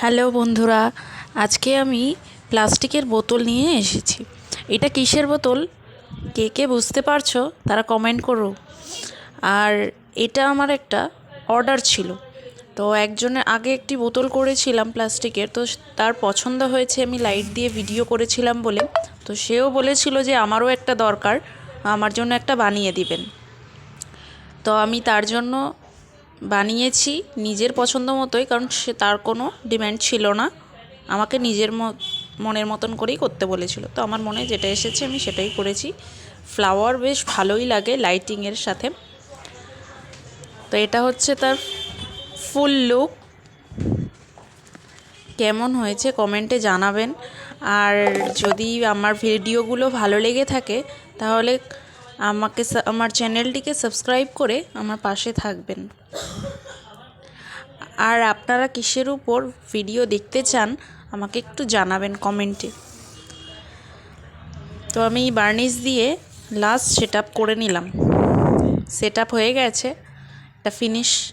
Hello বন্ধুরা, আজকে আমি প্লাস্টিকের বোতল নিয়ে এসেছি। এটা কিসের বোতল? কে কে বুঝতে পারছ? তারা কমেন্ট করো। আর এটা আমার একটা অর্ডার ছিল। তো একজনের, আগে একটি বোতল করেছিলাম প্লাস্টিকের, তো তার পছন্দ হয়েছে, আমি লাইট দিয়ে ভিডিও করেছিলাম বলে। তো সেও বলেছিল যে আমারও একটা দরকার, আমার জন্য একটা বানিয়ে দিবেন। তো আমি তার জন্য বানিয়েছি নিজের পছন্দ মতোই, কারণ সে তার কোনো ডিম্যান্ড ছিল না। আমাকে নিজের মনের মতন করেই করতে বলেছিল। তো আমার মনে যেটা এসেছে আমি সেটাই করেছি। ফ্লাওয়ার বেশ ভালোই লাগে লাইটিংয়ের সাথে। তো এটা হচ্ছে তার ফুল লুক। কেমন হয়েছে কমেন্টে জানাবেন। আর যদি আমার ভিডিওগুলো ভালো লেগে থাকে, তাহলে আমাকে আমার চ্যানেলটিকে সাবস্ক্রাইব করে আমার পাশে থাকবেন। আর আপনারা কিসের উপর ভিডিও দেখতে চান, আমাকে একটু জানাবেন কমেন্টে। তো আমি বার্নিশ দিয়ে লাস্ট সেট করে নিলাম। সেট হয়ে গেছে। এটা ফিনিশ